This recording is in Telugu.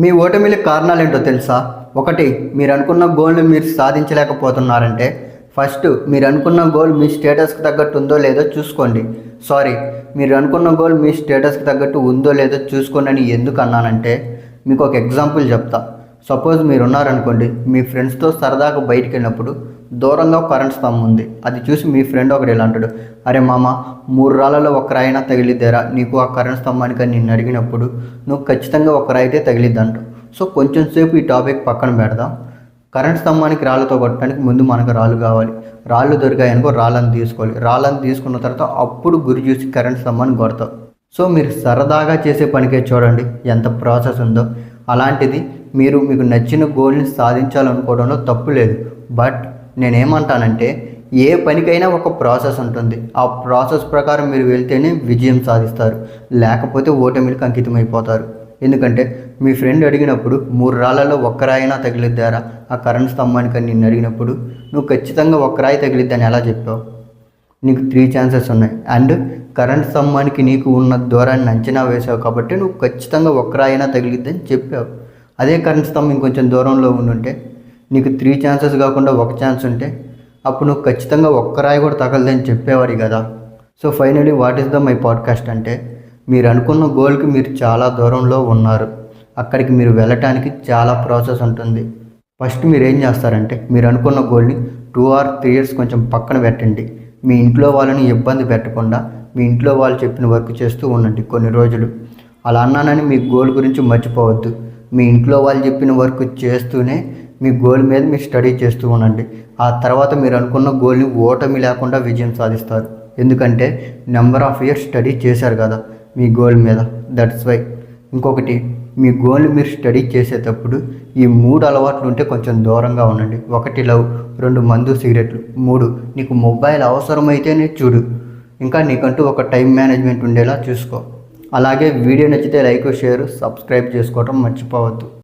మీ ఓటమిల కారణాలు ఏంటో తెలుసా? ఒకటి మీరు అనుకున్న గోల్ని మీరు సాధించలేకపోతున్నారంటే. ఫస్ట్ మీరు అనుకున్న గోల్ మీ స్టేటస్కి తగ్గట్టు ఉందో లేదో చూసుకోండి. సారీ మీరు అనుకున్న గోల్ మీ స్టేటస్కి తగ్గట్టు ఉందో లేదో చూసుకోండి అని ఎందుకు అన్నానంటే మీకు ఒక ఎగ్జాంపుల్ చెప్తా. సపోజ్ మీరు ఉన్నారనుకోండి మీ ఫ్రెండ్స్తో సరదాగా బయటికి వెళ్ళినప్పుడు దూరంగా కరెంట్ స్తంభం ఉంది. అది చూసి మీ ఫ్రెండ్ ఒకడు ఇలా అంటాడు అరే మామ మూడు రాళ్ళలో ఒక రాయినా తగిలిద్దేరా? నీకు ఆ కరెంట్ స్తంభానికి నిన్ను అడిగినప్పుడు నువ్వు ఖచ్చితంగా ఒక రాయితే తగిలిద్ది సో కొంచెం సేపు ఈ టాపిక్ పక్కన పెడదాం. కరెంట్ స్తంభానికి రాళ్ళతో కొట్టడానికి ముందు మనకు రాళ్ళు కావాలి. రాళ్ళు దొరికాయనుకో రాళ్ళని తీసుకోవాలి. రాళ్ళని తీసుకున్న తర్వాత అప్పుడు గురి చూసి కరెంట్ స్తంభాన్ని కొడతావు. సో మీరు సరదాగా చేసే పనికే చూడండి ఎంత ప్రాసెస్ ఉందో. అలాంటిది మీరు మీకు నచ్చిన గోల్ని సాధించాలనుకోవడంలో తప్పు లేదు. బట్ నేనేమంటానంటే ఏ పనికైనా ఒక ప్రాసెస్ ఉంటుంది. ఆ ప్రాసెస్ ప్రకారం మీరు వెళ్తేనే విజయం సాధిస్తారు. లేకపోతే ఓటమికి అంకితమైపోతారు. ఎందుకంటే మీ ఫ్రెండ్ అడిగినప్పుడు మూడు రాళ్ళలో ఒక్క రాయినా తగిలిద్దారా? ఆ కరెంట్ స్తంభానికి నిన్ను అడిగినప్పుడు నువ్వు ఖచ్చితంగా ఒక్క రాయి తగిలిద్దని ఎలా చెప్పావు? నీకు త్రీ ఛాన్సెస్ ఉన్నాయి. అండ్ కరెంట్ స్తంభానికి నీకు ఉన్న దూరాన్ని అంచనా వేసావు కాబట్టి నువ్వు ఖచ్చితంగా ఒక్కరాయినా తగిలిద్దని చెప్పావు. అదే కరెంట్ స్తంభం ఇంకొంచెం దూరంలో ఉండుంటే నీకు త్రీ ఛాన్సెస్ కాకుండా ఒక ఛాన్స్ ఉంటే అప్పుడు నువ్వు ఖచ్చితంగా ఒక్క రాయి కూడా తగలదని చెప్పేవాడి కదా. So finally what is the my podcast అంటే మీరు అనుకున్న గోల్కి మీరు చాలా దూరంలో ఉన్నారు. అక్కడికి మీరు వెళ్ళటానికి చాలా ప్రాసెస్ ఉంటుంది. ఫస్ట్ మీరు ఏం చేస్తారంటే మీరు అనుకున్న గోల్ని టూ ఆర్ త్రీ ఇయర్స్ కొంచెం పక్కన పెట్టండి. మీ ఇంట్లో వాళ్ళని ఇబ్బంది పెట్టకుండా మీ ఇంట్లో వాళ్ళు చెప్పిన వర్క్ చేస్తూ ఉండండి కొన్ని రోజులు. అలా అన్నానని మీ గోల్ గురించి మర్చిపోవద్దు. మీ ఇంట్లో వాళ్ళు చెప్పిన వర్క్ చేస్తూనే మీ గోల్ మీద మీరు స్టడీ చేస్తూ ఉండండి. ఆ తర్వాత మీరు అనుకున్న గోల్ని ఓటమి లేకుండా విజయం సాధిస్తారు. ఎందుకంటే నెంబర్ ఆఫ్ ఇయర్స్ స్టడీ చేశారు కదా మీ గోల్ మీద. దట్స్ వై ఇంకొకటి మీ గోల్ మీరు స్టడీ చేసేటప్పుడు ఈ మూడు అలవాట్లు ఉంటే కొంచెం దూరంగా ఉండండి. ఒకటి లవ్ రెండు మందు సిగరెట్లు. మూడు నీకు మొబైల్ అవసరమైతేనే చూడు. ఇంకా నీకంటూ ఒక టైం మేనేజ్మెంట్ ఉండేలా చూసుకో. అలాగే వీడియో నచ్చితే లైక్ షేర్ సబ్స్క్రైబ్ చేసుకోవడం మర్చిపోవద్దు.